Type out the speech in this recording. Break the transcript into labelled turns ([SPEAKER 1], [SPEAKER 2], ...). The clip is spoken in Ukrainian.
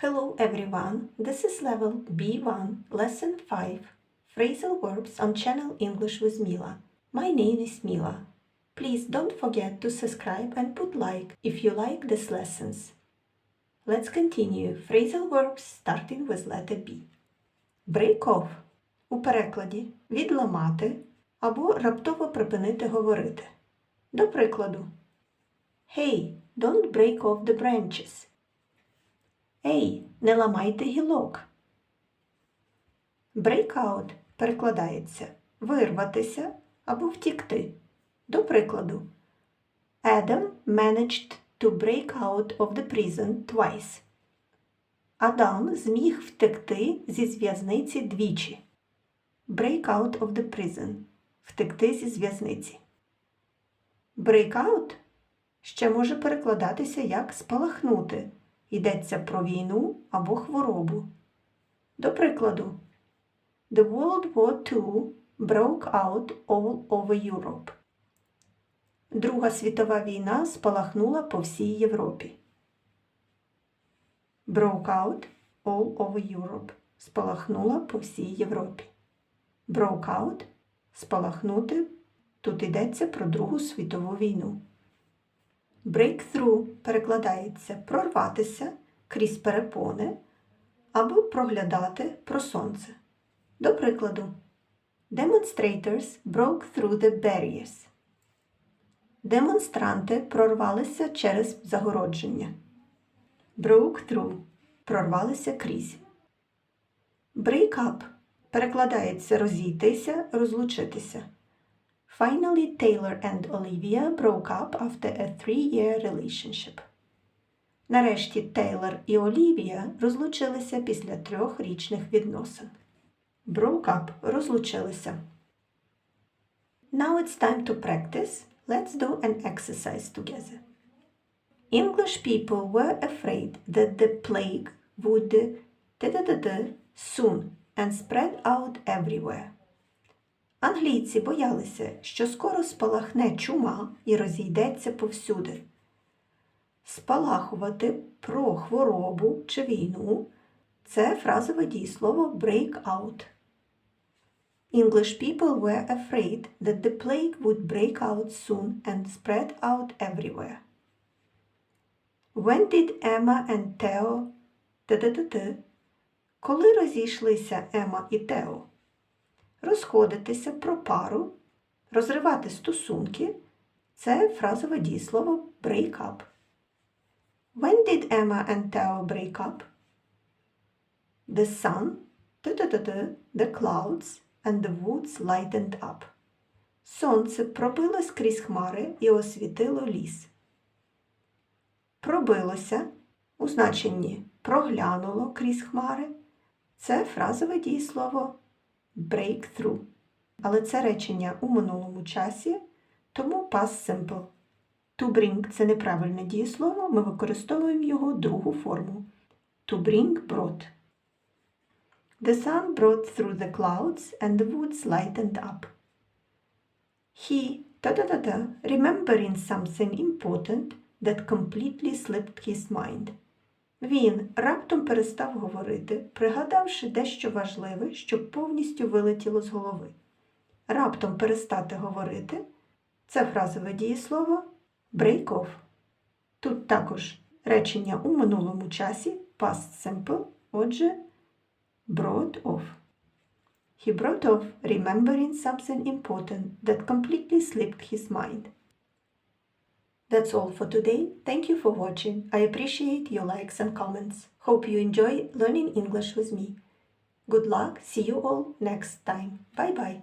[SPEAKER 1] Hello everyone, this is level B1, lesson 5, phrasal verbs on channel English with Mila. My name is Mila. Please don't forget to subscribe and put like if you like these lessons. Let's continue. Phrasal verbs starting with letter B. Break off у перекладі відламати або раптово припинити говорити. До прикладу. Hey, don't break off the branches. Ей, не ламайте гілок. Breakout перекладається вирватися або втікти. До прикладу. Adam managed to break out of the prison twice. Адам зміг втекти зі зв'язниці двічі. Break out of the prison. Втекти зі зв'язниці. Breakout ще може перекладатися як спалахнути. Йдеться про війну або хворобу. До прикладу, The World War II broke out all over Europe. Друга світова війна спалахнула по всій Європі. Broke out all over Europe. Спалахнула по всій Європі. Broke out спалахнути. Тут йдеться про Другу світову війну. Breakthrough перекладається прорватися крізь перепони або проглядати про сонце. До прикладу, Demonstrators broke through the barriers. Демонстранти прорвалися через загородження. Broke through прорвалися крізь. Break up перекладається розійтися, розлучитися. Finally, Taylor and Olivia broke up after a three-year relationship. Нарешті Тейлор і Олівія розлучилися після трьохрічних відносин. Broke up – розлучилися. Now it's time to practice. Let's do an exercise together. English people were afraid that the plague would da-da-da-da soon and spread out everywhere. Англійці боялися, що скоро спалахне чума і розійдеться повсюди. Спалахувати про хворобу чи війну це фразове дієслово break out. English people were afraid that the plague would break out soon and spread out everywhere. When did Emma and Theo? Коли розійшлися Ема і Тео? Розходитися про пару, розривати стосунки це фразове дієслово break up. When did Emma and Theo break up? The sun, the clouds and the woods lightened up. Сонце пробилось крізь хмари і освітило ліс. Пробилося у значенні проглянуло крізь хмари. Це фразове дієслово breakthrough. Але це речення у минулому часі, тому past simple. To bring це неправильне дієслово, ми використовуємо його другу форму. To bring brought. The sun brought through the clouds and the woods lightened up. He, та-та-та-та, remembering something important that completely slipped his mind. Він раптом перестав говорити, пригадавши дещо важливе, що повністю вилетіло з голови. Раптом перестати говорити це фразове дієслово break off. Тут також речення у минулому часі past simple, отже, brought off. He brought off remembering something important that completely slipped his mind. That's all for today. Thank you for watching. I appreciate your likes and comments. Hope you enjoy learning English with me. Good luck. See you all next time. Bye bye.